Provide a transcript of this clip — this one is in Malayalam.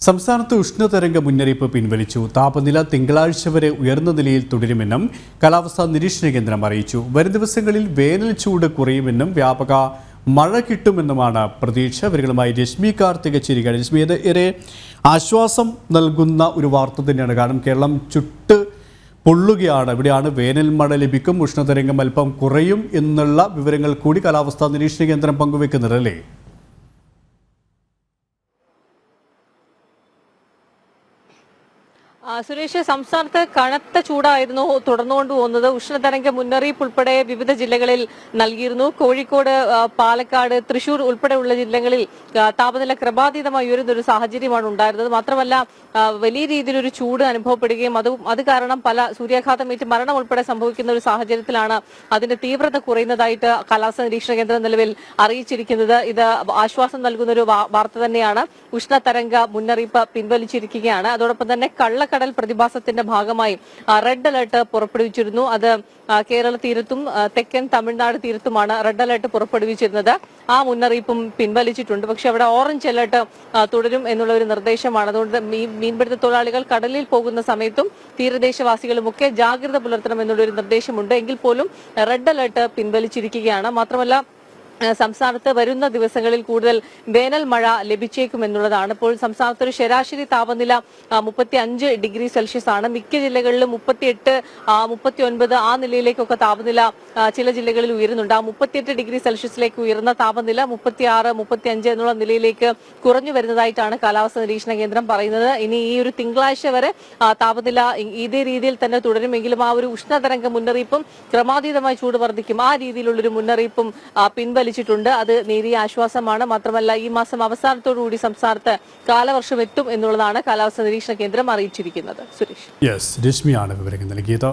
സംസ്ഥാനത്ത് ഉഷ്ണതരംഗ മുന്നറിയിപ്പ് പിൻവലിച്ചു. താപനില തിങ്കളാഴ്ച വരെ ഉയർന്ന നിലയിൽ തുടരുമെന്നും കാലാവസ്ഥാ നിരീക്ഷണ കേന്ദ്രം അറിയിച്ചു. വരും ദിവസങ്ങളിൽ വേനൽ ചൂട് കുറയുമെന്നും വ്യാപക മഴ കിട്ടുമെന്നുമാണ് പ്രതീക്ഷ. ഇവരുകളുമായി രശ്മി കാർത്തിക ചിരിക രശ്മി ഏറെ ആശ്വാസം നൽകുന്ന ഒരു വാർത്ത തന്നെയാണ്. കാരണം കേരളം ചുട്ട് പൊള്ളുകയാണ്. ഇവിടെയാണ് വേനൽ മഴ ലഭിക്കും ഉഷ്ണതരംഗം അല്പം കുറയും എന്നുള്ള വിവരങ്ങൾ കൂടി കാലാവസ്ഥാ നിരീക്ഷണ കേന്ദ്രം പങ്കുവെക്കുന്നുണ്ട് അല്ലേ? സുരേഷ് സംസ്ഥാനത്ത് കനത്ത ചൂടായിരുന്നു തുടർന്നുകൊണ്ട് പോകുന്നത്. ഉഷ്ണതരംഗ മുന്നറിയിപ്പ് ഉൾപ്പെടെ വിവിധ ജില്ലകളിൽ നൽകിയിരുന്നു. കോഴിക്കോട് പാലക്കാട് തൃശൂർ ഉൾപ്പെടെയുള്ള ജില്ലകളിൽ താപനില ക്രമാതീതമായി ഉയരുന്ന ഒരു സാഹചര്യമാണ് ഉണ്ടായിരുന്നത്. മാത്രമല്ല വലിയ രീതിയിലൊരു ചൂട് അനുഭവപ്പെടുകയും അത് അത് കാരണം പല സൂര്യാഘാതമേറ്റ് മരണം ഉൾപ്പെടെ സംഭവിക്കുന്ന ഒരു സാഹചര്യത്തിലാണ് അതിന്റെ തീവ്രത കുറയുന്നതായിട്ട് കാലാവസ്ഥ നിരീക്ഷണ കേന്ദ്രം നിലവിൽ അറിയിച്ചിരിക്കുന്നത്. ഇത് ആശ്വാസം നൽകുന്ന ഒരു വാർത്ത തന്നെയാണ്. ഉഷ്ണതരംഗ മുന്നറിയിപ്പ് പിൻവലിച്ചിരിക്കുകയാണ്. അതോടൊപ്പം തന്നെ കള്ളക്കടൽ പ്രതിഭാസത്തിന്റെ ഭാഗമായി റെഡ് അലർട്ട് പുറപ്പെടുവിച്ചിരുന്നു. അത് കേരള തീരത്തും തെക്കൻ തമിഴ്നാട് തീരത്തുമാണ് റെഡ് അലർട്ട് പുറപ്പെടുവിച്ചിരുന്നത്. ആ മുന്നറിയിപ്പും പിൻവലിച്ചിട്ടുണ്ട്. പക്ഷെ അവിടെ ഓറഞ്ച് അലർട്ട് തുടരും എന്നുള്ള ഒരു നിർദ്ദേശമാണ്. അതുകൊണ്ട് മീൻപിടുത്ത തൊഴിലാളികൾ കടലിൽ പോകുന്ന സമയത്തും തീരദേശവാസികളുമൊക്കെ ജാഗ്രത പുലർത്തണം എന്നുള്ള ഒരു നിർദ്ദേശമുണ്ട്. എങ്കിൽ പോലും റെഡ് അലർട്ട് പിൻവലിച്ചിരിക്കുകയാണ്. മാത്രമല്ല സംസ്ഥാനത്ത് വരുന്ന ദിവസങ്ങളിൽ കൂടുതൽ വേനൽ മഴ ലഭിച്ചേക്കുമെന്നുള്ളതാണ്. ഇപ്പോൾ സംസ്ഥാനത്ത് ഒരു ശരാശരി താപനില മുപ്പത്തി അഞ്ച് ഡിഗ്രി സെൽഷ്യസ് ആണ്. മിക്ക ജില്ലകളിലും മുപ്പത്തിയെട്ട് മുപ്പത്തി ഒൻപത് ആ നിലയിലേക്കൊക്കെ താപനില ചില ജില്ലകളിൽ ഉയരുന്നുണ്ട്. ആ മുപ്പത്തിയെട്ട് ഡിഗ്രി സെൽഷ്യസിലേക്ക് ഉയർന്ന താപനില മുപ്പത്തി ആറ് മുപ്പത്തി അഞ്ച് എന്നുള്ള നിലയിലേക്ക് കുറഞ്ഞു വരുന്നതായിട്ടാണ് കാലാവസ്ഥാ നിരീക്ഷണ കേന്ദ്രം പറയുന്നത്. ഇനി ഈ ഒരു തിങ്കളാഴ്ച വരെ താപനില ഇതേ രീതിയിൽ തന്നെ തുടരുമെങ്കിലും ആ ഒരു ഉഷ്ണതരംഗ മുന്നറിയിപ്പും ക്രമാതീതമായി ചൂട് വർദ്ധിക്കും. ആ രീതിയിലുള്ളൊരു മുന്നറിയിപ്പും ആ, പിൻവലിച്ചിട്ടുണ്ട് അത് നേരിയ ആശ്വാസമാണ്. മാത്രമല്ല ഈ മാസം അവസാനത്തോടുകൂടി സംസ്ഥാനത്ത് കാലവർഷം എത്തും എന്നുള്ളതാണ് കാലാവസ്ഥാ നിരീക്ഷണ കേന്ദ്രം അറിയിച്ചിരിക്കുന്നത്. സുരേഷ്. യെസ് രശ്മിയാണ് വിവരങ്ങൾ നൽകിയത്.